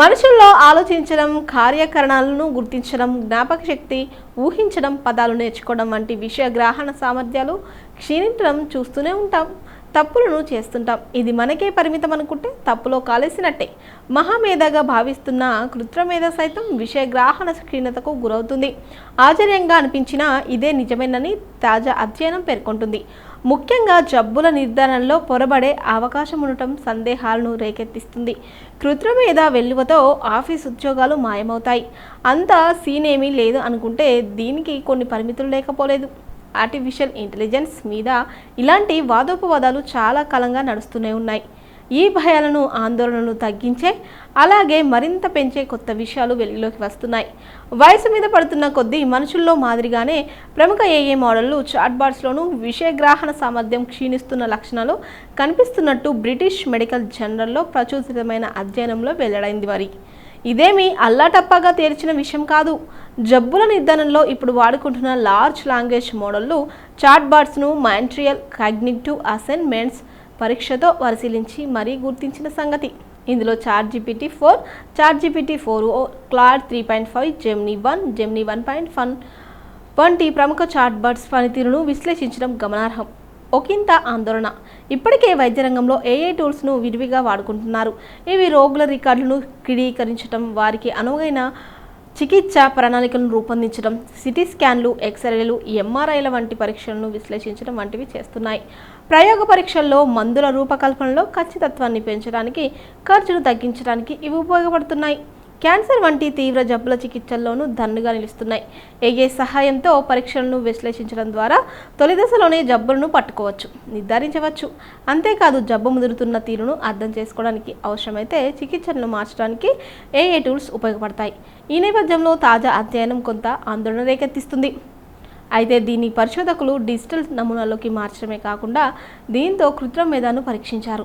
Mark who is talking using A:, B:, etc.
A: మనుషుల్లో ఆలోచించడం కార్యకరణాలను గుర్తించడం జ్ఞాపక శక్తి ఊహించడం పదాలు నేర్చుకోవడం వంటి విషయ గ్రహణ సామర్థ్యాలు క్షీణించడం చూస్తూనే ఉంటాం. తప్పులను చేస్తుంటాం. ఇది మనకే పరిమితం అనుకుంటే తప్పులో కాలేసినట్టే. మహామేధగా భావిస్తున్న కృత్రమేధ సైతం విషయ గ్రహణ క్షీణతకు గురవుతుంది. ఆశ్చర్యంగా అనిపించినా ఇదే నిజమేనని తాజా అధ్యయనం పేర్కొంటుంది. ముఖ్యంగా జబ్బుల నిర్ధారణలో పొరబడే అవకాశం ఉండటం సందేహాలను రేకెత్తిస్తుంది. కృత్రిమ మీద వెల్లువతో ఆఫీస్ ఉద్యోగాలు మాయమవుతాయి. అంతా ఏమీ లేదు అనుకుంటే దీనికి కొన్ని పరిమితులు లేకపోలేదు. ఆర్టిఫిషియల్ ఇంటెలిజెన్స్ మీద ఇలాంటి వాదోపవాదాలు చాలా కాలంగా నడుస్తూనే ఉన్నాయి. ఈ భయాలను ఆందోళనను తగ్గించే అలాగే మరింత పెంచే కొత్త విషయాలు వెలుగులోకి వస్తున్నాయి. వయసు మీద పడుతున్న కొద్దీ మనుషుల్లో మాదిరిగానే ప్రముఖ ఏఏ మోడళ్ళు చాట్బాట్స్లోనూ విషయగ్రహణ సామర్థ్యం క్షీణిస్తున్న లక్షణాలు కనిపిస్తున్నట్టు బ్రిటిష్ మెడికల్ జర్నల్లో ప్రచురితమైన అధ్యయనంలో వెల్లడైంది మరి. ఇదేమీ అల్లాటప్పగా తేల్చిన విషయం కాదు. జబ్బుల నిర్ధారణలో ఇప్పుడు వాడుకుంటున్న లార్జ్ లాంగ్వేజ్ మోడళ్ళు చాట్బాట్స్ను మాంట్రియల్ కాగ్నిటివ్ అసైన్మెంట్స్ పరీక్షతో పరిశీలించి మరీ గుర్తించిన సంగతి. ఇందులో chat GPT four chat GPT four Claude three point five Gemini one Gemini one point one వంటి ప్రముఖ చార్ట్ బర్డ్స్ పనితీరును విశ్లేషించడం గమనార్హం. ఒకంత ఆందోళన. ఇప్పటికే వైద్య రంగంలో ఏఏ టూల్స్ను విరివిగా వాడుకుంటున్నారు. ఇవి రోగుల రికార్డులను క్రిడీకరించడం వారికి అనువైన చికిత్స ప్రణాళికలను రూపొందించడం సిటీ స్కాన్లు ఎక్స్రేలు ఎంఆర్ఐల వంటి పరీక్షలను విశ్లేషించడం వంటివి చేస్తున్నాయి. ప్రయోగ పరీక్షల్లో మందుల రూపకల్పనలో ఖచ్చితత్వాన్ని పెంచడానికి ఖర్చును తగ్గించడానికి ఇవి ఉపయోగపడుతున్నాయి. క్యాన్సర్ వంటి తీవ్ర జబ్బుల చికిత్సల్లోనూ దన్నుగా నిలుస్తున్నాయి. ఏఏ సహాయంతో పరీక్షలను విశ్లేషించడం ద్వారా తొలి దశలోనే జబ్బులను పట్టుకోవచ్చు నిర్ధారించవచ్చు. అంతేకాదు జబ్బు ముదురుతున్న తీరును అర్థం చేసుకోవడానికి అవసరమైతే చికిత్సలను మార్చడానికి ఏఏ టూల్స్ ఉపయోగపడతాయి. ఈ నేపథ్యంలో తాజా అధ్యయనం కొంత ఆందోళన రేకెత్తిస్తుంది. అయితే దీని పరిశోధకులు డిజిటల్ నమూనాలోకి మార్చడమే కాకుండా దీంతో కృత్రిమ మేధాను పరీక్షించారు.